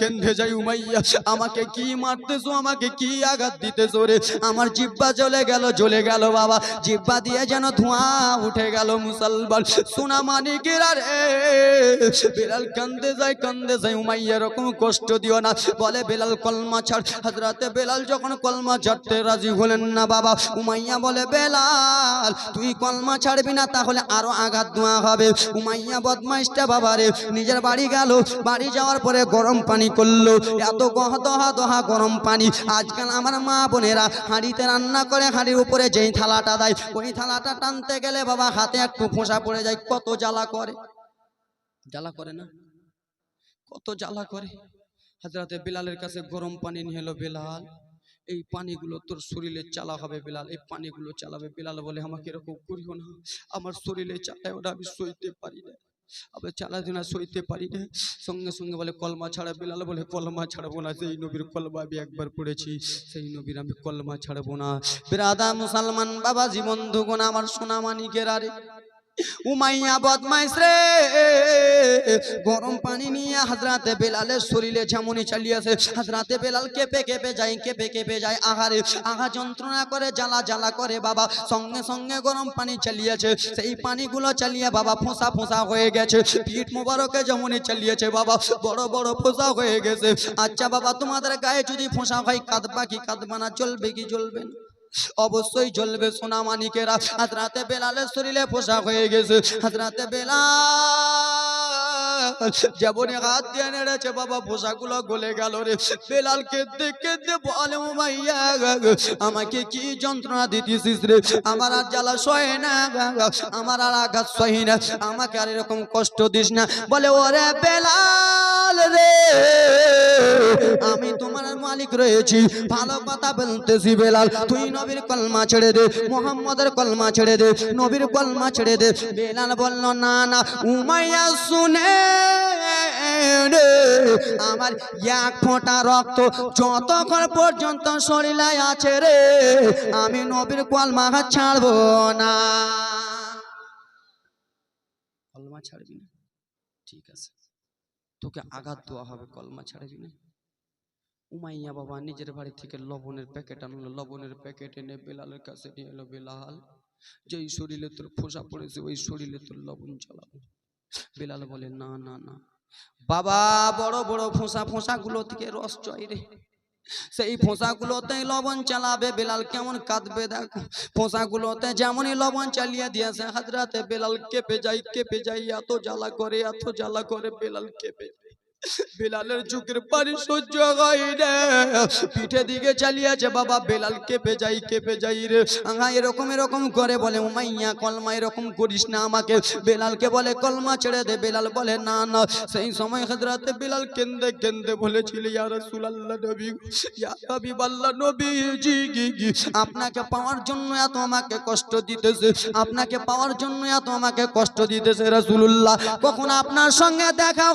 কেন্দ্রে যাই উমাইয়া, আমাকে কি মারতেছো, আমাকে কি আঘাত দিতেছো রে? আমার জিব্বা জ্বলে গেল জ্বলে গেল বাবা। জিব্বা দিয়ে যেন ধোঁয়া উঠে গেল মুসলমান। সোনা মানিকেরা রে বেলাল কান্দে যায় কান্দে যায় উমাইয়া, এরকম কষ্ট দিও না। বলে, বেলাল, কলমা ছাড়। হাজরাতে বেলাল যখন কলমা ছাড়তে রাজি হলেন না বাবা, উমাইয়া বলে, বেলাল, তুই কলমা ছাড়বি না, তাহলে আরও আঘাত ধোঁয়া হবে। উমাইয়া বদমাইশটা বাবা রে, নিজের বাড়ি গেল। বাড়ি যাওয়ার পরে গরম পানি করল। এত গহ দহা দহা গরম পানি। আজকাল আমার মা বোনেরা হাঁড়িতে রান্না করে হাঁড়ির উপরে যেই থালাটা দেয়, ওই থালাটা টানতে গেলে বাবা হাতে একটু ফোঁসা পড়ে যায়। কত জ্বালা করে। জ্বালা করে না? কত জ্বালা করে। হাজরাতে বিলালের কাছে গরম পানি নিয়ে এলো বেলাল। এই পানিগুলো তোর শরীরে চালা হবে বেলাল। এই পানিগুলো চালাবে বেলাল বলে, আমাকে এরকম করিও না। আমার শরীরে চালায় ওটা আমি সইতে পারি না। আবার চালাতে না সইতে পারি না। সঙ্গে সঙ্গে বলে, কলমা ছাড়া বেলাল বলে, কলমা ছাড়বো না। সেই নবীর কলমা আমি একবার পড়েছি। সেই নবীর আমি কলমা ছাড়বো না। বেরাদা মুসলমান বাবা জীবন দুগুণ আমার সোনা মানিকের আরে। উমাইয়া বদমাইশ রে। গরম পানি নিয়ে হাজরাতে বেলালের শরীরে যেমনই চালিয়েছে। হাজরাতে বেলাল কেঁপে কেঁপে যায়, কেঁপে কেঁপে যায়। আহারে, আহা যন্ত্রণা করে, জ্বালা জ্বালা করে বাবা। সঙ্গে সঙ্গে গরম পানি চালিয়েছে। সেই পানিগুলো চালিয়ে বাবা ফোঁসা ফোঁসা হয়ে গেছে। পিঠ মোবারকে যেমনই চালিয়েছে বাবা। বড় বড় ফোঁসা হয়ে গেছে। আচ্ছা বাবা, তোমাদের গায়ে যদি ফোঁসা হয় কাঁদবা কি কাঁদবা না? চলবে কি চলবে না? অবশ্যই জ্বলবে সোনা মানিকেরা হাজরাতে বেলালের শরীরে পোষা হয়ে গেছে। হাজরাতে বেলাল যেমনই হাত দিয়ে নেড়েছে, বাবা, পোশাকগুলো গলে গেল রে। বেলাল কেঁদে কেঁদে বলে ও মাইয়া আমাকে কি যন্ত্রণা দিতেছিস রে? আমার আর জ্বালা সহে না। আমার আর আঘাত সহি না। আমাকে আর এরকম কষ্ট দিস না। বলে, ওরে বেলাল! রে। আমি তোমার মালিক রয়েছি। ভালো কথা বলতেছি বেলাল। তুই নবীর কলমা ছেড়ে দে, মোহাম্মদের কলমা ছেড়ে দে, নবীর কলমা ছেড়ে দে। বেলাল বলল, না না, উমাইয়া শুনে আমার এক ফোঁটা রক্ত যতক্ষণ পর্যন্ত শরীরে আছে রে, আমি নবীর কলমা ছাড়বো না। কলমা ছাড়বি না? ঠিক আছে। তোকে আঘাত দেওয়া হবে কলমা ছাড়বি না উমাইয়া বাবা নিজের বাড়ি থেকে লবণের প্যাকেট আনলো। লবণের প্যাকেট এনে বেলালের কাছে নিয়ে এলো বেলাল। যেই শরীরে তোর ফোসা পড়েছে, ওই শরীরে তোর লবণ চালাবো বেলাল বলে, না না না। বাবা, বড় বড় ফোঁসা ফোঁসা গুলো থেকে রস চয় রে। সেই ফোঁসাগুলোতে লবণ চালাবে, বেলাল কেমন কাঁদবে দেখো ফোঁসাগুলোতে যেমনই লবণ চালিয়ে দিয়েছে, হাজরাতে বেলাল কেঁপে যাই কেঁপে যাই এত জ্বালা করে, এত জ্বালা করে বেলাল কেঁপে যায়। বেলালের চোখের পানি সহ্য হয় না। পিঠে দিকে চালিয়েছে বাবা বেলাল কেঁপে যাই কেঁপে যাই রে। আহা এরকম এরকম করে বলে উমাইয়া কলমা এরকম করিস না আমাকে। বেলালকে বলে কলমা ছেড়ে দে। বেলাল বলে না না। সেই সময় হাজরাতে বেলাল কেন্দে কেন্দে বলেছিল ইয়া রাসূলুল্লাহ নবী ইয়া হাবিবাল্লাহ নবী জি গি গি আপনাকে পাওয়ার জন্য এত আমাকে কষ্ট দিতেছে আপনাকে পাওয়ার জন্য এত আমাকে কষ্ট দিতেছে রাসূলুল্লাহ। কখন আপনার সঙ্গে দেখা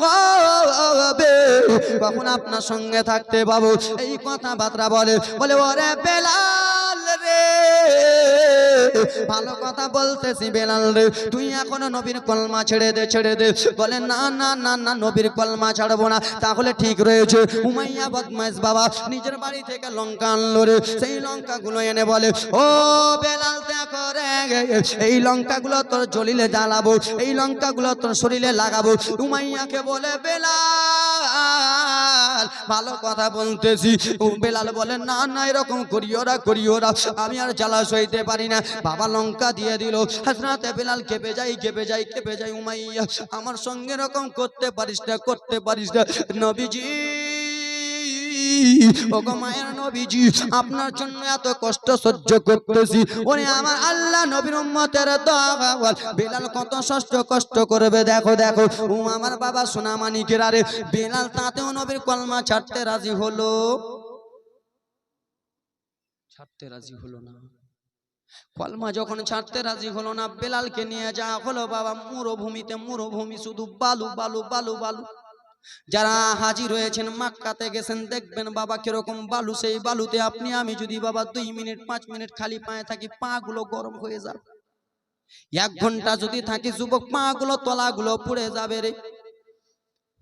হবে। কখন আপনার সঙ্গে থাকতে পাবো? এই কথাবার্তা বলে। বলে ওরে বেলাল ভালো কথা বলতেছি বেলাল রে। তুই এখনও নবীর কলমা ছেড়ে দে ছেড়ে দে। বলে, না না না না, নবীর কলমা ছাড়বো না। তাহলে ঠিক রয়েছে। উমাইয়া বদমাইশ বাবা নিজের বাড়ি থেকে লঙ্কা আনলো রে। সেই লঙ্কা গুলো এনে বলে, ও বেলাল, দেখো রে, এই লঙ্কা গুলো তোর জলিলে জ্বালাবো। এই লঙ্কা গুলো তোর শরীরে লাগাবো। উমাইয়াকে বলে, বেলাল, ভালো কথা বলতেছি। বেলাল বলে, না না, এরকম করিও না করিও না। আমি আর জ্বালা সইতে পারি না। বাবা লঙ্কা দিয়ে দিল। হাসনাতে বেলাল কেঁপে যাই কেঁপে যাই কেঁপে যাই উমাইয়া। আমার সঙ্গে এরকম করতে পারিস না, করতে পারিস না। নবীজি আপনার জন্য এত কষ্ট সহ্য করতেছি। আমার আল্লাহ নবীর বেলাল কত কষ্ট কষ্ট করবে, দেখো দেখো। আমার বাবা সোনা মানিকের আরে। বেলাল তাতেও নবীর কলমা ছাড়তে রাজি হলো। ছাড়তে রাজি হলো না। কলমা যখন ছাড়তে রাজি হলো না বেলালকে নিয়ে যাওয়া হলো বাবা মরুভূমিতে মরুভূমি শুধু বালু বালু বালু বালু যারা হাজির হয়েছেন মাক্কাতে গেছেন দেখবেন বাবা কীরকম বালু সেই বালুতে আপনি আমি যদি বাবা দুই মিনিট পাঁচ মিনিট খালি পায়ে থাকি পা গুলো গরম হয়ে যাবে। এক ঘণ্টা যদি থাকি যুবক পা গুলো তলা গুলো পুড়ে যাবে রে।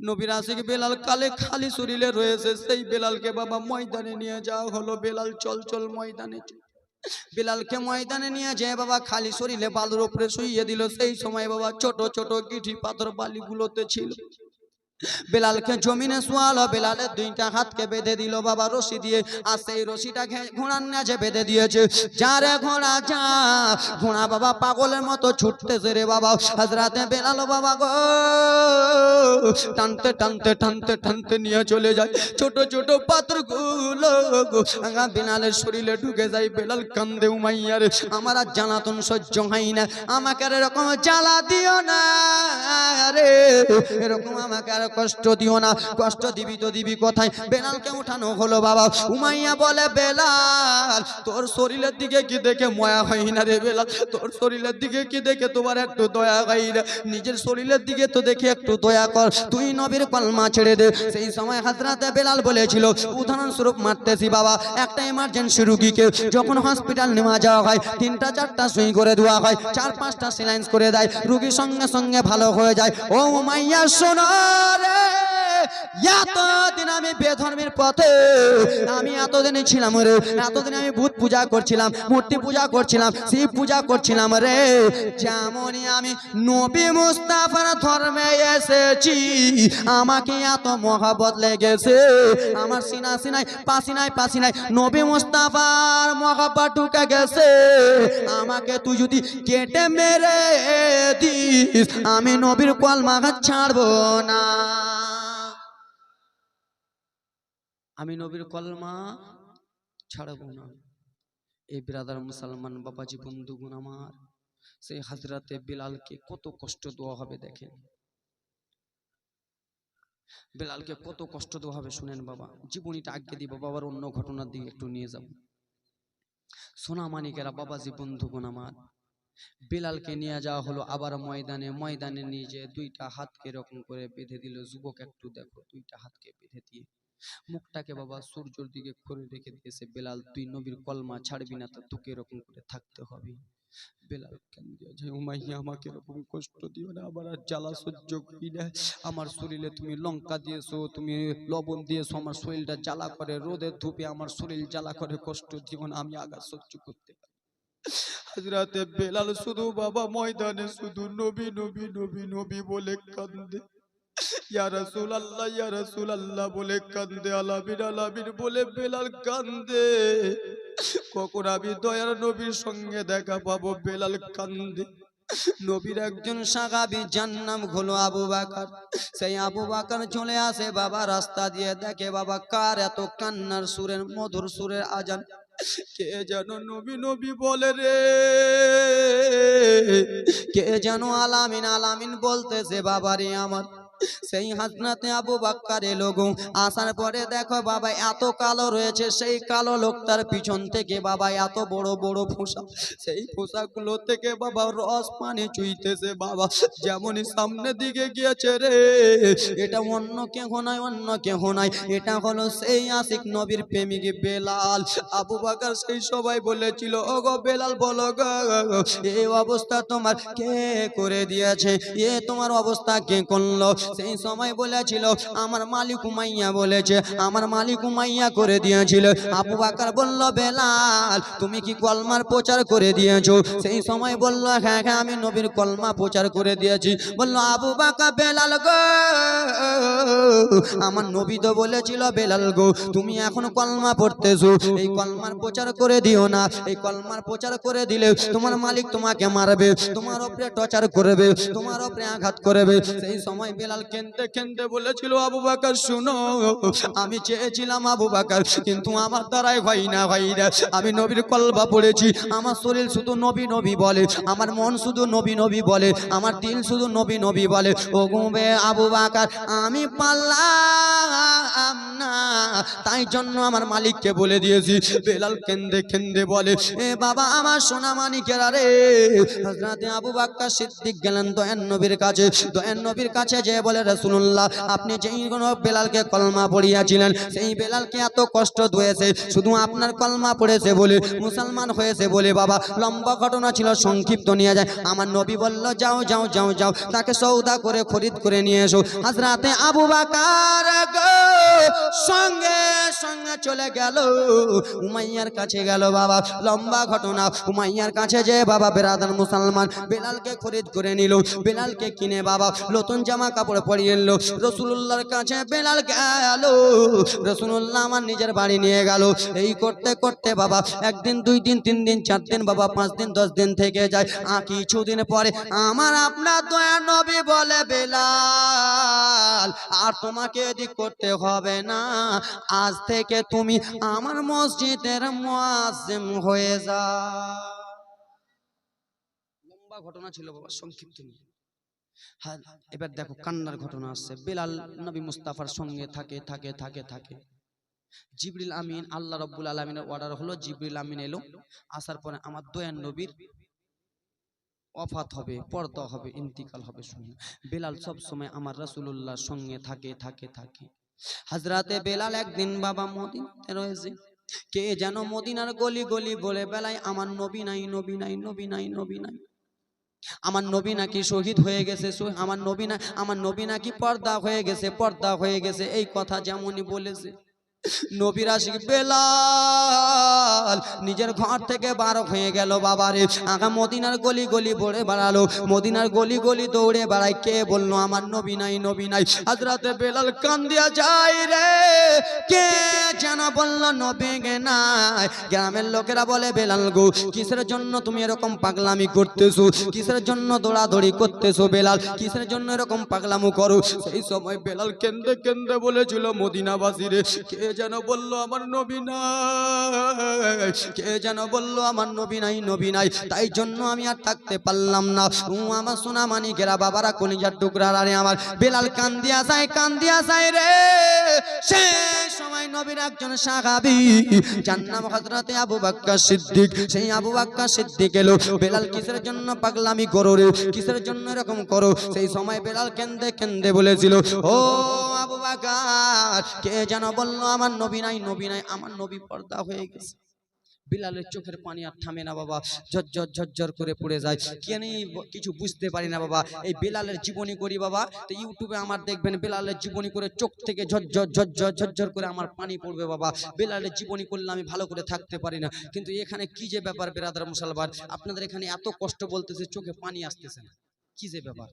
নবীর আশিক বেলাল কালে খালি শরীরে রয়েছে, সেই বেলালকে বাবা ময়দানে নিয়ে যাওয়া হলো। বেলাল চল চল ময়দানে। বেলালকে ময়দানে নিয়ে যায় বাবা খালি শরীরে বালুর উপরে শুইয়ে দিল। সেই সময় বাবা ছোট ছোট গিঠি পাথর বালিগুলোতে ছিল। বেলালকে জমিনে শোয়ালো, বেলালের দুইটা হাতকে বেঁধে দিল বাবা রশি দিয়ে, আর সেই রশিটা ঘোড়ার নাচে বেঁধে দিয়েছে। যারে ঘোড়া, যা। ঘোড়া বাবা পাগলের মতো ছুটতেছে রে বাবা। হাজরাতে বেলালো বাবা গো, টানতে টানতে টানতে টানতে নিয়ে চলে যায়। ছোট ছোট পাথরগুলো বেলালের শরীরে ঢুকে যায়। বেলাল কান্দে উমাইয়া রে, আমার আর জ্বালাতন সহ্য হয় না। আমাকে এরকম জ্বালা দিও না রে। এরকম আমাকে আর কষ্ট দিও না, কষ্ট দিবি তো দিবি কোথায়? বেলালকে উঠানো হলো বাবা। উমাইয়া বলে, বেলাল, তোর শরীরের দিকে কি দেখে ময়া হয় না রে বেলাল? তোর শরীরের দিকে কি দেখে তোমার একটু দয়া হয় না নিজের শরীরের দিকে তো দেখে একটু দয়া কর। তুই নবীর কলমা ছেড়ে দে। সেই সময় হাজরাতে বেলাল বলেছিল, উদাহরণস্বরূপ মারতেছি বাবা। একটা এমার্জেন্সি রুগীকে যখন হসপিটাল নেওয়া যাওয়া হয়, তিনটা, চারটা সুই করে দেওয়া হয়, চার, পাঁচটা সিলাইন্স করে দেয়। রুগী সঙ্গে সঙ্গে ভালো হয়ে যায়। ও মাইয়া শোনো! রে এতদিন আমি বেধর্মের পথে, আমি এতদিন ছিলাম রে, এতদিন আমি ভূত পূজা করছিলাম, মূর্তি পূজা করছিলাম, শিব পূজা করছিলাম রে। যেমনই আমি নবী মুস্তাফার ধর্মে এসেছি, আমাকে এত মহাবত লেগেছে। আমার সিনা সিনাই পাসিনাই পাসিনাই নবী মুস্তাফার মহাবত ঢুকে গেছে। আমাকে তুই যদি কেটে মেরে দিস, আমি নবীর কলমা ছাড়বো না। আমি নবীর কলমা ছাড়বো না। এই ব্রাদার মুসলমান বাবাজি বন্ধুগুণ আমার সেই হাজরাতে বিলালকে কত কষ্ট দেওয়া হবে দেখেন। বেলালকে কত কষ্ট দেওয়া হবে শুনেন বাবা জীবনীটা আগে দিব বাবার অন্য ঘটনার দিকে একটু নিয়ে যাব। সোনা মানিকেরা বাবাজি বন্ধুগুণ আমার বেলালকে নিয়ে যাওয়া হলো আবার ময়দানে ময়দানে নিয়ে যেয়ে দুইটা হাতকে এরকম করে বেঁধে দিল যুবক একটু দেখো দুইটা হাতকে বেঁধে দিয়ে। মুখটাকে বাবা সূর্যের দিকে করে রেখে দিয়েছে, বেলাল, তুই নবীর কলমা ছাড়বি না তো তোকে এরকম করে থাকতে হবে। বেলাল কেন আমাকে এরকম কষ্ট দিও না আর জ্বালা সহ্য করি না। আমার শরীরে তুমি লঙ্কা দিয়েছ, তুমি লবণ দিয়েছ, আমার শরীরটা জ্বালা করে, রোদে ধূপে আমার শরীর জ্বালা করে, কষ্ট দিও না, আমি আঘাত সহ্য করতে হাজরাতে বেলাল শুধু বাবা ময়দানে, শুধু নবী নবী নবী নবী বলে কান্দে। বলে কান্দে আলামিন আলামিন বলে বেলাল কান্দে। কখন আমি দয়ার নবীর সঙ্গে দেখা পাবো, বেলাল কান্দে। নবীর একজন সাহাবি, যার নাম হলো আবু বাকার। সেই আবু বাকার চলে আসে, বাবা রাস্তা দিয়ে দেখে, বাবা কার এত কান্নার সুরের, মধুর সুরের আজান। কে যেন নবী নবী বলে রে? কে যেন আলামিন আলামিন বলতেছে, বাবারে আমার। সেই হাসনাতে আবু বাক্কার এলো গো আসার পরে দেখো বাবা এত কালো রয়েছে সেই কালো লোকটার পিছন থেকে বাবা এত বড় বড় ফোসা সেই ফোসাগুলো থেকে বাবা রস পানি চুইতেছে বাবা। যেমনই সামনের দিকে গিয়েছে রে এটা অন্য কেহ নয় অন্য কেহ নয়। এটা হলো সেই আশিক নবীর প্রেমিক বেলাল। আবু বাকার সেই সবাই বলেছিল ও গো বেলাল বলো গো এই অবস্থা তোমার কে করে দিয়েছে? এ তোমার অবস্থা কে করল সেই সময় বলেছিল, আমার মালিক উমাইয়া বলেছে, আমার মালিক উমাইয়া করে দিয়েছিল। আবু বাকার বলল, বেলাল, তুমি কি কলমার প্রচার করে দিয়েছ? সেই সময় বলল হ্যাঁ হ্যাঁ আমি নবীর কলমা প্রচার করে দিয়েছি। বলল, আবু বাকা বেলাল গো, আমার নবী তো বলেছিল, বেলাল গো, তুমি এখন কলমা পড়তেছো। এই কলমার প্রচার করে দিও না, এই কলমার প্রচার করে দিলে তোমার মালিক তোমাকে মারবে, তোমার উপরে টর্চার করবে, তোমার উপরে আঘাত করবে। সেই সময় বেলাল কেনতে কেনতে বলেছিল, আবু বাকার, শুনো, আমি চেয়েছিলাম আবু বাকার, কিন্তু আমার দ্বারাই হয় না হয় না আমি নবীর কলবা পড়েছি, আমার শরীর শুধু নবী নবী বলে, আমার মন শুধু নবী নবী বলে, আমার দিল শুধু নবী নবী বলে। ও গুবে আবু বাকার, আমি পারলাম না। তাই জন্য আমার মালিককে বলে দিয়েছি, বেলাল কেন্দে কেন্দে বলে, এ বাবা, আমার সোনা মানিকেরা রে, হযরতে আবু বাক্কা সিদ্দিক গেলেন দয়ান নবীর কাছে। দয়ান নবীর কাছে যে বলে, রাসূলুল্লাহ, আপনি যেই কোন বেলালকে কলমা পড়িয়াছিলেন, সেই বেলালকে এত কষ্ট দিয়েছে, শুধু আপনার কলমা পড়েছে বলে, মুসলমান হয়েছে বলে, বাবা, লম্বা ঘটনা ছিল, সংক্ষিপ্ত নিয়ে যায়। আমার নবী বলল, যাও যাও যাও যাও, তাকে সৌদা করে, খরিদ করে নিয়ে এসো। হাজরাতে আবু বাকার সঙ্গে সঙ্গে চলে গেল, উমাইয়ার কাছে গেল, বাবা, লম্বা ঘটনা। উমাইয়ার কাছে যে, বাবা, বেরাদার মুসলমান, বেলালকে খরিদ করে নিল, বেলালকে কিনে, বাবা, নতুন জামা কাপড় পরিয়ে এলো। রসুল্লাহর কাছে বেলাল গেল। রসুল্লাহ আমার নিজের বাড়ি নিয়ে গেল। এই করতে করতে বাবা, একদিন, দুই দিন, তিন দিন, চার দিন, বাবা, পাঁচ দিন, দশ দিন থেকে যায়। আর কিছুদিন পরে আমার আপনার দয়া নবী বলে, বেলাল, আর তোমাকে এদিক করতে হবে না। আজ থেকে তুমি আমার মসজিদের মুয়াজ্জিম হয়ে যা ঘটনা ছিল বাবা, সংক্ষিপ্ত নিয়ে। এবার দেখো কান্নার ঘটনা আসছে। বেলাল নবী মুস্তাফার সঙ্গে থাকে থাকে থাকে থাকে। জিবরিল আমিন আল্লাহ রব্বুল আলমিনের অর্ডার হলো জিবরিল আমিন এলো। আসার পরে আমার দয়ান নবীর অফাত হবে পর্দা হবে ইন্তিকাল হবে শুনে। বেলাল সব সময় আমার রাসূলুল্লাহর সঙ্গে থাকে থাকে থাকে। হাজরাতে বেলাল একদিন বাবা মদিনাতে রয়েছে। কে যেন মদিনার গলি গলি বলে বেলায় আমার নবী নাই নবী নাই নবী নাই নবী নাই। আমার নবী নাকি শহীদ হয়ে গেছে আমার নবী না আমার নবী নাকি পর্দা হয়ে গেছে পর্দা হয়ে গেছে এই কথা যেমনই বলেছে। নবীর আশিক বেলাল নিজের ঘর থেকে বার হয়ে গেল বাবারে। আগা মদিনার গলি গলি বড়ে বেড়ালো। মদিনার গলি গলি দৌড়ে বেড়ায়। কে বলল, আমার নবী নাই নবী নাই। হাজরাতে বেলাল কান্দিয়া যায় রে। কে যেন বলল, নবী গে নাই। গ্রামের লোকেরা বলে, বেলাল গো, কিসের জন্য তুমি এরকম পাগলামি করতেছো? কিসের জন্য দৌড়াদৌড়ি করতেছো বেলাল? কিসের জন্য এরকম পাগলামো করো? সেই সময় বেলাল কেন্দ্রে কেন্দ্রে বলেছিল, মদিনাবাসী রে, কে যেন বলল, আমার নবী নাই। কে যেন বলল, আমার নবী নাই নবী নাই। তাই জন্য আমি আর থাকতে পারলাম না। উ আমার সোনা মানিকেরা বাবারা, কলিজার টুকরা রে আমার বেলাল কান্দিয়া যায় কান্দিয়া যায় রে। সে সময় নবীর একজন সাহাবি, যার নাম হযরতে আবু বাক্কা সিদ্দিক। সেই আবু বাক্কা সিদ্দিক এলো। বেলাল কিসের জন্য পাগলামি করো রে? কিসের জন্য এরকম করো? সেই সময় বেলাল কেন্দে কেন্দে বলেছিল, ও কে যেন বলল, আমার নবী নাই নবী নাই, আমার নবী পর্দা হয়ে গেছে। বিলালের চোখের পানি আর থামে না বাবা, ঝরঝর ঝরঝর করে পড়ে যায়। কেন কিছু বুঝতে পারি না বাবা, এই বিলালের জীবনী করি বাবা, তো ইউটিউবে আমার দেখবেন, বেলালের জীবনী করে চোখ থেকে ঝরঝর ঝরঝর ঝরঝর করে আমার পানি পড়বে বাবা। বেলালের জীবনী করলে আমি ভালো করে থাকতে পারি না। কিন্তু এখানে কি যে ব্যাপার, বেরাদার মুসলমান? আপনাদের এখানে এত কষ্ট বলতেছে, চোখে পানি আসতেছে না। কি যে ব্যাপার?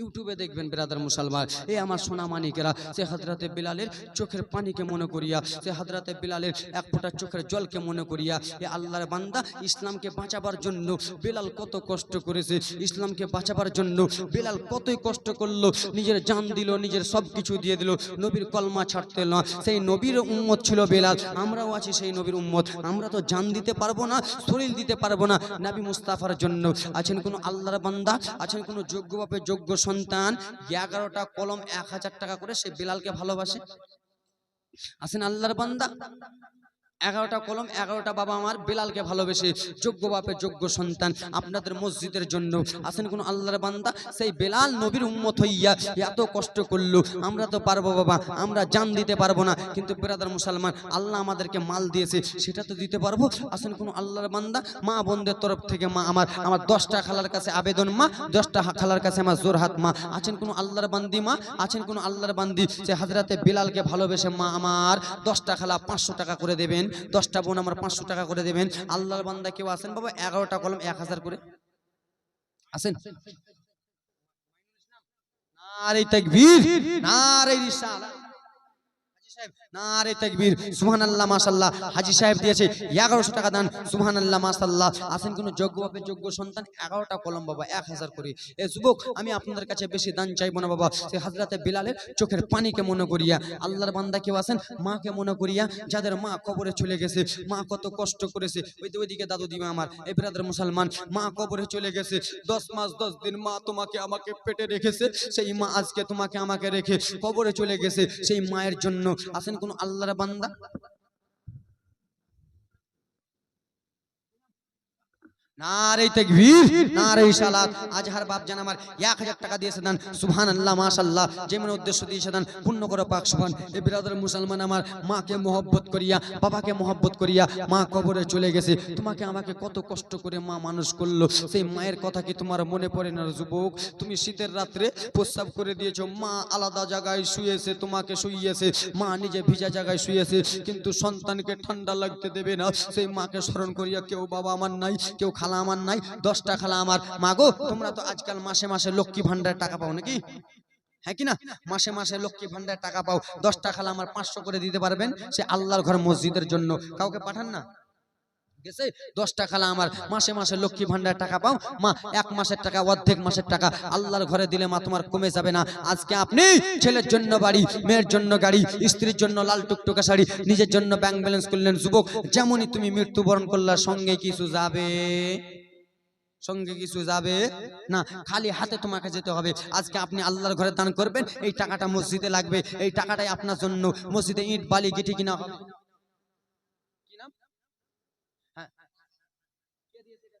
ইউটিউবে দেখবেন ব্রাদার মুসলমান। এ আমার সোনা মানিকেরা সে হাজরাতে বিলালের চোখের পানিকে মনে করিয়া, সে হাজরাতে বিলালের এক ফোঁটা চোখের জলকে মনে করিয়া, এ আল্লাহর বান্দা ইসলামকে বাঁচাবার জন্য বেলাল কত কষ্ট করেছে। ইসলামকে বাঁচাবার জন্য বেলাল কতই কষ্ট করল, নিজের জান দিল, নিজের সব কিছু দিয়ে দিল, নবীর কলমা ছাড়তে না। সেই নবীর উম্মত ছিল বেলাল, আমরাও আছি সেই নবীর উম্মত। আমরা তো জান দিতে পারব না, শরীর দিতে পারব না। নাবি মুস্তাফার জন্য আছেন কোনো আল্লাহর বান্দা, আছেন কোনো যোগ্য বাপে যোগ্য সন্তান এগারোটা কলম এক হাজার টাকা করে সে বিলালকে ভালোবাসে। আছেন আল্লাহর বান্দা। এগারোটা কলম, এগারোটা বাবা আমার বেলালকে ভালোবেসে যোগ্য বাপে যোগ্য সন্তান। আপনাদের মসজিদের জন্য আসেন কোন আল্লাহর বান্দা? সেই বেলাল নবীর উম্মত হইয়া এত কষ্ট করল। আমরা তো পারব বাবা, আমরা জান দিতে পারব না। কিন্তু বেরাদার মুসলমান, আল্লাহ আমাদেরকে মাল দিয়েছে, সেটা তো দিতে পারব? আসেন কোন আল্লাহর বান্দা? মা বোনদের তরফ থেকে মা আমার আমার দশটা খালার কাছে আবেদন মা, দশটা খালার কাছে আমার জোরহাত মা। আছেন কোন আল্লাহর বান্দি মা? আছেন কোন আল্লাহর বান্দি? সে হাজরাতে বেলালকে ভালোবেসে মা আমার দশটা খালা পাঁচশো টাকা করে দেবেন। দশটা বোন আমার পাঁচশো টাকা করে দেবেন। আল্লাহর বান্দা কেউ আছেন বাবা? এগারোটা কলম, এক হাজার করে। আসেন নারে তাকবীর, নারে রিসালাত। মাশাআল্লাহ। হাজী সাহেব দিয়েছে 1100 টাকা দান আছেন কোন যোগ্য সন্তান 11টা কলম বাবা 1000 করে। এ আমি আপনাদের কাছে বেশি দান চাইব না বাবা। সে বিলালের চোখের পানিকে মনে করিয়া, আল্লাহর বান্দা কেউ আছেন? মাকে মনে করিয়া, যাদের মা কবরে চলে গেছে, মা কত কষ্ট করেছে। ওই ওইদিকে দাদু দিবে আমার এই ব্রাদার মুসলমান, মা কবরে চলে গেছে। 10 মাস 10 দিন মা তোমাকে আমাকে পেটে রেখেছে, সেই মা আজকে তোমাকে আমাকে রেখে কবরে চলে গেছে। সেই মায়ের জন্য আসেন কোন আল্লাহর বান্দা? আজহার আমার 1000 টাকা দিয়েছে দেন। সুবহানাল্লাহ মাশাআল্লাহ যেমন উদ্দেশ্য দিয়েছে দেন পূর্ণ করো পাক সুবহান। এ বিরাদর মুসলমান আমার মহব্বত করিয়া, বাবাকে মহব্বত করিয়া, মা কবরে চলে গেছে। তোমাকে আমাকে কত কষ্ট করে মা মানুষ করল। সেই মায়ের কথা কি তোমার মনে পড়ে না যুবক? তুমি শীতের রাত্রে প্রস্রাব করে দিয়েছ। মা আলাদা জায়গায় শুয়েছে, তোমাকে শুইয়েছে। মা নিজে ভিজা জায়গায় শুয়েছে। কিন্তু সন্তানকে ঠান্ডা লাগতে দেবে না। সেই মাকে স্মরণ করিয়া কেউ বাবা আমার নাই, কেউ খালা আমার নাই, দশটা খালা আমার। মাগো, তোমরা তো আজকাল মাসে মাসে লক্ষ্মী ভান্ডার টাকা পাও নাকি? হ্যাঁ কি না? মাসে মাসে লক্ষ্মী ভান্ডার টাকা পাও। দশটা খালা আমার পাঁচশো করে দিতে পারবেন? সে আল্লাহর ঘর মসজিদের জন্য। কাউকে পাঠান না? গেছে, দশটা খালা আমার, মাসে মাসে লক্ষ্মী ভান্ডার টাকা পাও, মা, এক মাসের টাকা, অর্ধেক মাসের টাকা, আল্লাহর ঘরে দিলে মা তোমার কমে যাবে না। আজকে আপনি ছেলের জন্য বাড়ি, মেয়ের জন্য গাড়ি, স্ত্রীর জন্য লাল টুকটুকা শাড়ি, নিজের জন্য ব্যাংক ব্যালেন্স করলেন যুবক, যেমনই তুমি মৃত্যুবরণ সঙ্গে কিছু যাবে? সঙ্গে কিছু যাবে? না, খালি হাতে তোমাকে যেতে হবে। আজকে আপনি আল্লাহর ঘরে দান করবেন, এই টাকাটা মসজিদে লাগবে, এই টাকাটাই আপনার জন্য। মসজিদে ইট, বালি গিটি কিনা হবে কি নাম হ্যাঁ কে দিয়েছে এটা?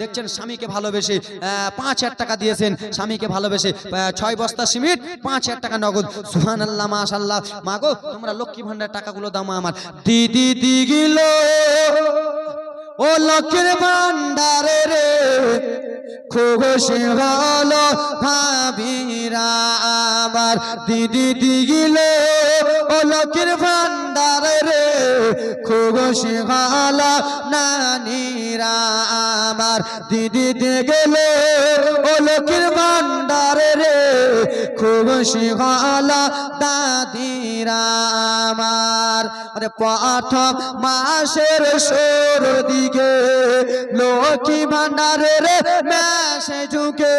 দেখছেন স্বামীকে ভালোবেসে পাঁচ হাজার টাকা দিয়েছেন। স্বামীকে ভালোবেসে ছয় বস্তা পাঁচ হাজার টাকা নগদ। সুহান আল্লাহ মাশাল্লাহ মাগো, তোমরা লক্ষ্মী ভান্ডার টাকাগুলো আমার। দিদি দিগিল, ও লক্ষ্মীর ভান্ডারে রে খুশি হলো ভাবিরা আমার দিদি দিগিল, ও লক্ষ্মীর খুশি হলো নানিরা আমার। দিদি দেখলে ও লক্ষ্মীর ভান্ডারে রে। খুশি হলো দাদিরা আমার। আরে প্রথম মাসের শুরুর দিকে ভান্ডারে রে মেসে ঝুঁকে।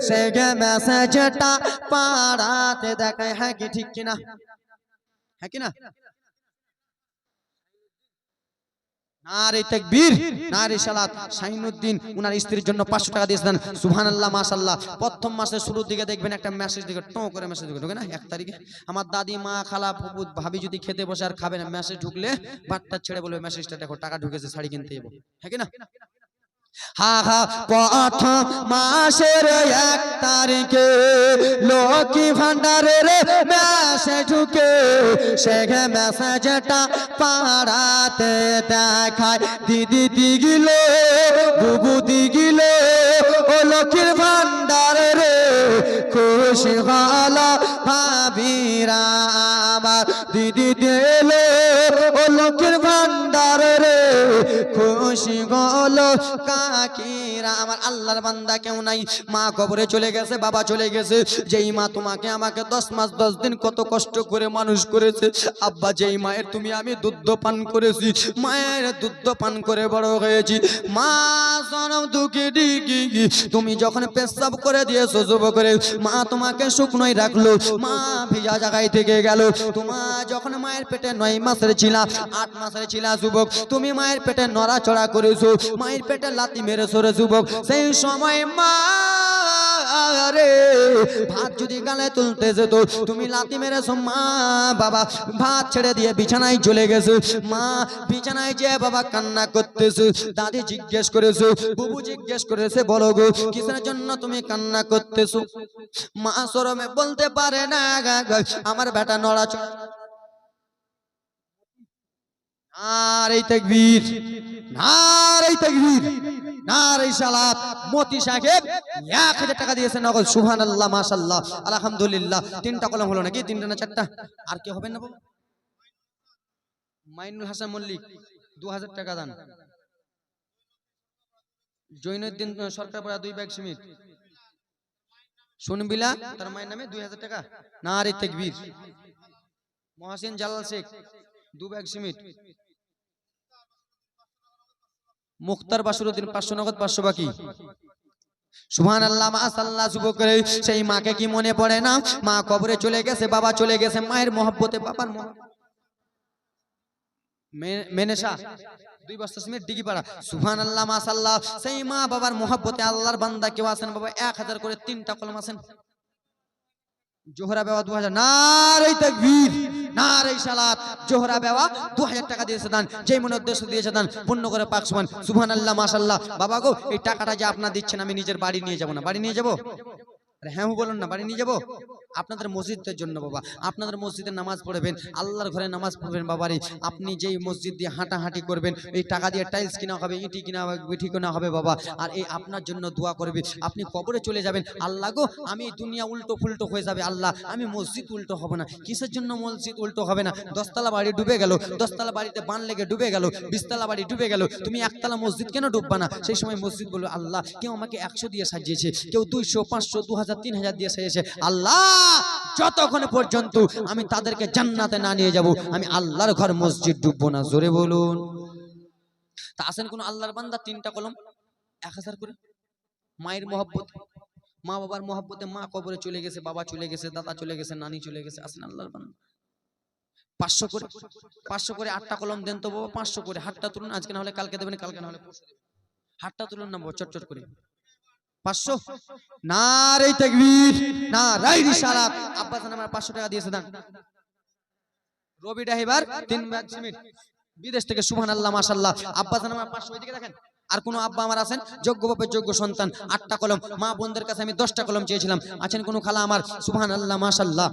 সে গে মেসেজটা পাড়াতে দেখায় হ্যাঁ কি ঠিক কিনা? হ্যাঁ কিনা? উনার স্ত্রীর জন্য পাঁচশো টাকা সুবহানাল্লাহ মাশাল্লাহ প্রথম মাসের শুরুর দিকে দেখবেন একটা মেসেজ করে মেসেজ না? এক তারিখে। আমার দাদি, মা ভাবি যদি খেতে বসে আর খাবে না মেসেজ ঢুকলে বাটটা ছেড়ে বলবে মেসেজটা দেখো, টাকা ঢুকেছে, শাড়ি কিনতে যাব। হ্যাঁ না? হা হা, প্রথম মাসের এক তারিখে লক্ষ্মী ভান্ডারের মেসে ঢুকে সে মেসেজটা পাড়াতে দেখায়। দিদি দিগিল, বুবু দিগিল, ও লক্ষ্মীর ভান্ডারের খুশি হলো ভাবিরা আমার। দিদি দিলে, ও লক্ষ্মীর ভান্ডারের খুশি হলো কাকিরা, আমার আল্লাহর বান্দা কেউ নাই। মা কবরে চলে গেছে, বাবা চলে গেছে। যেই মা তোমাকে আমাকে দশ মাস, দশ দিন কত কষ্ট করে মানুষ করেছে, আব্বা যেই মায়ের তুমি, আমি দুধ পান করেছি, মায়ের দুধ পান করে বড় হয়েছি। মা জনম দুঃখে ডিগি তুমি যখন পেশাব করে দিয়েছ যুব করে মা তোমাকে শুকনোই রাখল, মা ভিজা জায়গায় থেকে গেল। তোমার যখন মায়ের পেটে নয় মাসের ছিলা, আট মাসের ছিলা যুবক, তুমি মায়ের পেটে নড়াচড়া করেছ, মায়ের পেটে লাতি মেরেছো রে যুবক। সেই সময় মা ভাত যদি গালে তুলতে যেত, তুমি লাতি মেরেছো, মা বাবা, ভাত ছেড়ে দিয়ে বিছানায় চলে গেছো। মা বিছানায় যে বাবা কান্না করতেছো, দাদি জিজ্ঞেস করেছ, বুবু জিজ্ঞেস করেছে, বলো গো, কিসের জন্য তুমি কান্না করতেছো? মা সরমে বলতে পারে না আমার বেটা নড়াচড়া সাহেব এক হাজার টাকা আলহামদুলিল্লাহ। তিনটা কলম হলো নাকি? তিনটা না চারটা? আর কি হবে না মাইনুল হাসান মল্লিক, দু হাজার টাকা দান। জৈনুদ্দিন সরকার পড়া দুই ব্যাগ সিমেন্ট। শুনবিলা তার মায়ের নামে দুই হাজার টাকা। না নারে তাকবীর। মহাসিন জালাল শেখ, দু ব্যাগ সিমেন্ট। মুক্তার বাসুরুদ্দিন পাঁচশো নগদ পাঁচশো বাকি। সুহান আল্লাহ মাসাল্লাহ যুবকের সেই মাকে কি মনে পড়ে না? মা কবরে চলে গেছে, বাবা চলে গেছে, মায়ের মহব্বতে বাবার মে- মেনেশা দুই বস্তা সিমেন্ট, ডিগি পাড়া। সুহান আল্লাহ মাসাল্লাহ সেই মা বাবার মহব্বতে আল্লাহর বান্দা কেউ আছেন? বাবা, এক হাজার করে তিনটা কলম আছেন। জোহরা বেওয়া দু হাজার না রে তাকবীর নারে সালাত। জোহরা বেওয়া দু হাজার টাকা দিয়েছে দান, যেই মনে উদ্দেশ্য দিয়েছে দান, পূর্ণ করে পাক সুমান। সুবহান আল্লাহ বাবা গো, এই টাকাটা যে আপনার দিচ্ছেন, আমি নিজের বাড়ি নিয়ে যাব না। বাড়ি নিয়ে যাব? আরে হ্যাঁ বলুন না, বাড়ি নিয়ে যাব? আপনাদের মসজিদের জন্য, বাবা। আপনাদের মসজিদে নামাজ পড়বেন, আল্লাহর ঘরে নামাজ পড়বেন, বাবারে। আপনি যেই মসজিদ দিয়ে হাঁটাহাঁটি করবেন, এই টাকা দিয়ে টাইলস কিনা হবে, ইটি কিনা হবে বিঠি কিনা হবে, বাবা। আর এই আপনার জন্য দোয়া করবে, আপনি কবরে চলে যাবেন। আল্লাহ গো, আমি দুনিয়া উল্টো ফুল্টো হয়ে যাবে, আল্লাহ। আমি মসজিদ উল্টো হবে না, কিসের জন্য মসজিদ উল্টো হবে না? দশতলা বাড়ি ডুবে গেল, দশতলা বাড়িতে বান লেগে ডুবে গেল, বিশতলা বাড়ি ডুবে গেল, তুমি একতলা মসজিদ কেন ডুববা না? সেই সময় মসজিদ বলল, আল্লাহ, কেউ আমাকে একশো দিয়ে সাজিয়েছে, কেউ দুইশো, পাঁচশো, দু হাজার, তিন হাজার দিয়ে সাজিয়েছে। আল্লাহ! যতক্ষণ পর্যন্ত আমি তাদেরকে জান্নাতে না নিয়ে যাব আমি আল্লাহর ঘর মসজিদ ডুববো না জোরে বলুন। তা আসেন কোন আল্লাহর বান্দা? তিনটা কলম এক হাজার করে। মায়ের মহব্বত মা বাবার মহব্বতে মা কবরে চলে গেছে বাবা চলে গেছে দাদা চলে গেছে নানি চলে গেছে আসেন আল্লাহর বান্দা? পাঁচশো করে পাঁচশো করে আটটা কলম দেন তো বাবা পাঁচশো করে। হাটটা তুলুন আজকে না হলে কালকে দেবেন কালকে না হলে। হাটটা তুলুন না বাবা, চট চট করে। পাঁচশো? না রে তাকবীর, না রাই রিসালাত। আব্বাস আমার পাঁচশো টাকা দিয়েছে দান রবি ডাহিবার তিন সিমেন্ট বিদেশ থেকে সুবহান আল্লাহ মাশাল্লাহ আব্বাস আমার পাঁচশো, ওইদিকে দেখেন। আর কোনো আব্বা আমার আছেন? যোগ্য বাপের যোগ্য সন্তান, আটটা কলম। মা বোনদের কাছে আমি দশটা কলম চেয়েছিলাম। আছেন কোনো খালা আমার? সুবহান আল্লাহ মাশাল্লাহ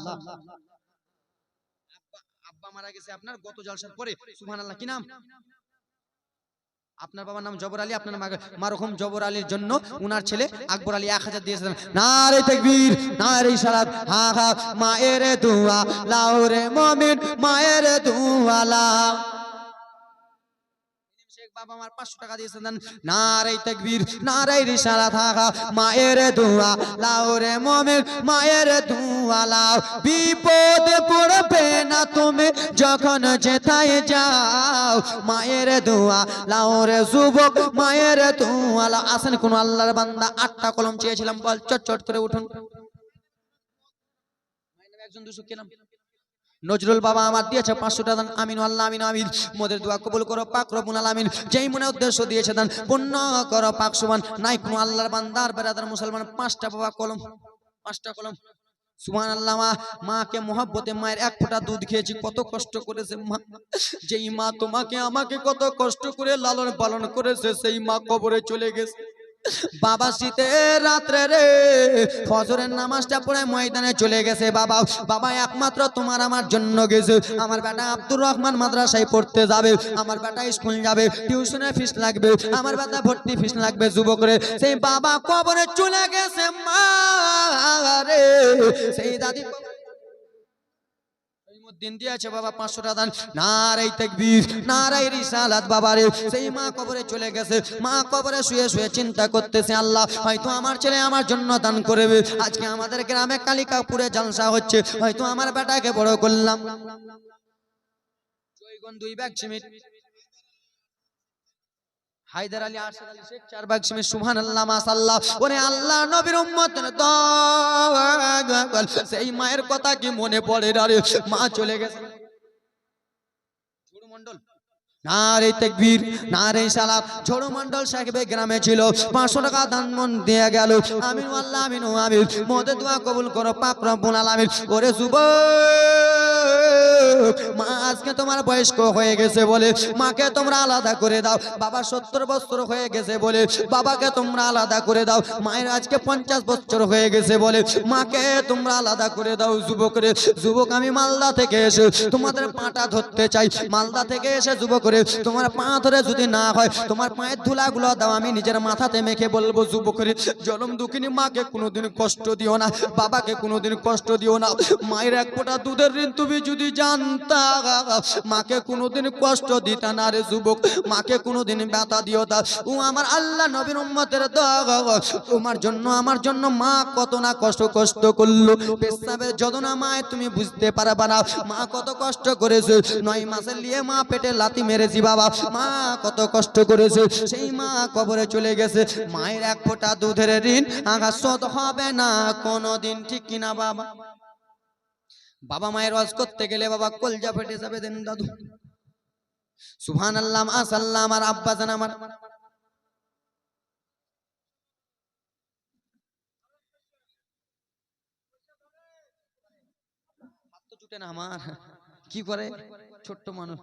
আব্বা মারা গেছে আপনার গত জলসার পরে। সুবহান আল্লাহ কি নাম? আপনার বাবার নাম জবর আলী, আপনার মারুখম জবর আলীর জন্য উনার ছেলে আকবর আলী এক হাজার দিয়েছিলেন। না রে তেকবীর না রে ইশারাত, হা হা, মায়ের দুয়া লাও রে মমিন, মায়ের দুয়া শেখ বাবা পাঁচশো টাকা দিয়েছেন নারাই নারাই থাকা, মায়ের রে মায়ের বিপদে পড়বে না তুমি যখন যেথায় যাও। মায়ের দুয়া লাও রে যুবক, মায়ের লাও আসেন কোন আল্লাহর বান্দা, আটটা কলম চেয়েছিলাম, বল চট চট করে উঠুন। একজন দুশো কেলাম নজরুল বাবা আমার দিয়েছে পাঁচশো টাকা দান। আমিন, আল্লাহ, আমিন আমিন। মোদের দোয়া কবুল করো, পাক রবুল আলামিন। যেই মনে উদ্দেশ্য দিয়েছে দান, পূর্ণ করো, পাক সুমান নাই কোনো আল্লাহর বান্দার, বেরাদার, মুসলমান, পাঁচটা বাবা কলম, পাঁচটা কলম। সুমান আল্লাহ মা, মাকে মহাব্বতে মায়ের এক ফোঁটা দুধ খেয়েছি, কত কষ্ট করেছে মা। যেই মা তোমাকে, আমাকে কত কষ্ট করে লালন পালন করেছে, সেই মা কবরে চলে গেছে। বাবা শীতে রাত্রে রে, ফজরের নামাজটা পড়ে ময়দানে চলে গেছে বাবা। বাবা, একমাত্র তোমার আমার জন্য গেছে। আমার বেটা আব্দুর রহমান মাদ্রাসায় পড়তে যাবে। আমার বেটা স্কুল যাবে, টিউশনে ফিস লাগবে। আমার বেটা ভর্তি ফিস লাগবে যুবকরে। সেই বাবা কবরে চলে গেছে মা রে। সেই দাদি দিন দিয়েছে বাবা পাঁচশো টাকা নারাই তেকবির নারাই রিসালাত বাবা রে সেই মা কবরে চলে গেছে। মা কবরে শুয়ে শুয়ে চিন্তা করতেছে, আল্লাহ, হয়তো আমার ছেলে আমার জন্য দান করবে। আজকে আমাদের গ্রামে কালিকাপুরে জলসা হচ্ছে। হয়তো আমার বেটাকে বড় করলাম। দুই ব্যাগ সিমেন্ট। হায়দার আলী আরশাদ আলী শেখ চার বাগ সিমেন্ট সুবহান আল্লাহ মাশাআল্লাহ। ওরে আল্লাহ নবীর উম্মতের দল। সেই মায়ের কথা কি মনে পড়ে রে? মা চলে গেছে। ঝুড়ু মণ্ডল। সাহেবে গ্রামে ছিল। পাঁচশো টাকা দিয়ে আমিন আল্লাহ কবুল করো, পাক রব্বুল আলামিন। ওরে যুবক মা আজকে তোমার বয়স্ক হয়ে গেছে বলে মাকে তোমরা আলাদা করে দাও। বাবা সত্তর বছর হয়ে গেছে বলে বাবাকে তোমরা আলাদা করে দাও। মায়ের আজকে পঞ্চাশ বছর হয়ে গেছে বলে মাকে তোমরা আলাদা করে দাও যুবকরে। যুবক, আমি মালদা থেকে এসে তোমাদের পাটা ধরতে চাই। মালদা থেকে এসে যুবকরে, তোমার পা ধরে যদি না হয়, তোমার পায়ের ধুলাগুলো দাও, আমি নিজের মাথাতে মেখে বলব যুবকরে জলম দুঃখিনী মাকে কোনোদিন কষ্ট দিও না, বাবাকে কোনোদিন কষ্ট দিও না। মায়ের এক ফোঁটা দুধের ঋণ তুমি যদি জান জানতা মাকে কোনোদিন কষ্ট দিতা না রে যুবক, মাকে কোনোদিন ব্যথা দিও তা ও আমার আল্লাহ নবীর উম্মতের তোমার জন্য, আমার জন্য মা কত না কষ্ট কষ্ট করল। পেশাবের যদনা মায় তুমি বুঝতে পারবা না। মা কত কষ্ট করেছে। নয় মাসের লিয়ে মা পেটে লাতি মেরেছি বাবা। মা কত কষ্ট করেছে। সেই মা কবরে চলে গেছে। মায়ের এক ফোঁটা দুধের ঋণ আঘাত শোধ হবে না। কোনোদিন ঠিক কিনা বাবা? বাবা মায়ের ওয়াজ করতে গেলে বাবা কলজা ফেটে যাবে দেন দাদু। সুহান আল্লাহ আসাল্লাম আর আব্বা জান আমার। আমার। কি করে? ছোট্ট মানুষ।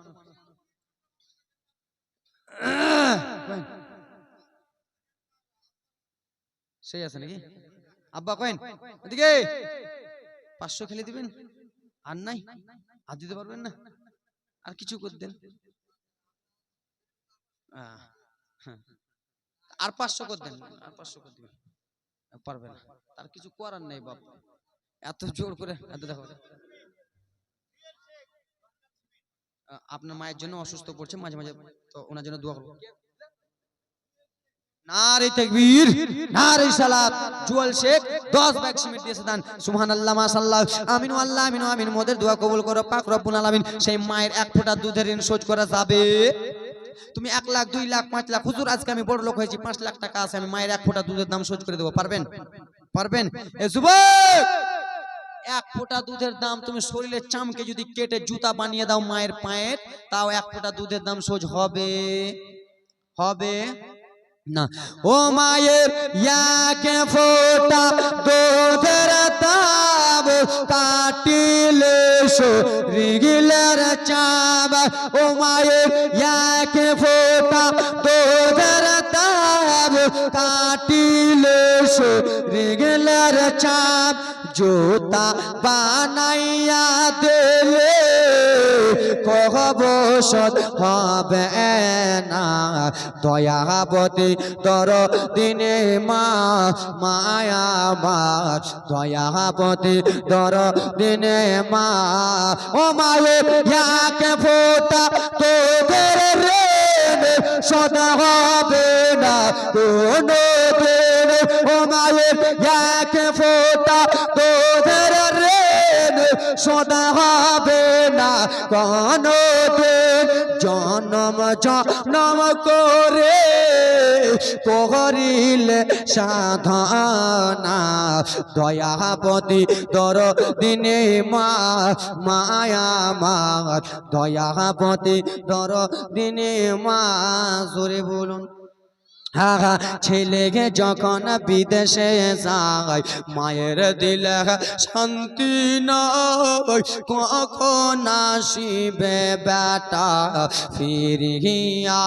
সেই আছে নাকি? আব্বা কয়েন, এদিকে। পাঁচশো খেলে দিবেন? আর নাই? আর দিতে পারবেন না? আর কিছু করতেন হ্যাঁ। আর পাঁচশো করে দেন। আর পাঁচশো করে দিবেন। পারবে না। তার কিছু করার নেই বাপ। এত জোর করে এত দেখো। আপনার মায়ের জন্য অসুস্থ পড়ছে মাঝে মাঝে তো ওনার জন্য দোয়া করব। নারে তাকবীর, নারে সালাত, জুয়াল শেখ 10 ব্যাগ সিমেন্ট দিয়েছে দান। আমিন আল্লাহ, আমিন মোদের করো সেই মায়ের এক ফোঁটা দুধের করা যাবে। তুমি এক লাখ, দুই লাখ, পাঁচ লাখ। হুজুর, আজকে আমি বড় লোক হয়েছি, পাঁচ লাখ টাকা আছে, আমি মায়ের এক ফোঁটা দুধের দাম শোধ করে দেবো। পারবেন? পারবেন? এক ফোঁটা দুধের দাম তুমি শরীরের চামকে যদি কেটে জুতা বানিয়ে দাও মায়ের পায়ের, তাও এক ফোঁটা দুধের দাম শোধ হবে। হবে? না। ও মায়ের ইয়াকে ফোটা দুধের দাম কাটিলে রিগিলের চাব। ও মায়ের ইয়াকে ফোটা দুধের দাম কাটিলে রিগিলের চাপ জোতা বানাইয়া দিলে কহবসত হবে না। দয়াবতী দর দিনে মা, মায়া মার দয়াবতী দর দিনে মা। ও ইয়াকে ফোটা তোদের রে সদা হবে না। কোনো ও মায়ের ফোটা তোদের রে সদা কোনো জনম জনম করে করিলে সাধনা। দয়াপতি দর দিনে মা, মায়া মার দয়াপতি দর দিনে মা। জোরে বলুন। হা ছেলেকে যখন বিদেশে যায় মায়ের দিলে শান্তি নয় কখন আসিবে বেটা? ফিরিয়া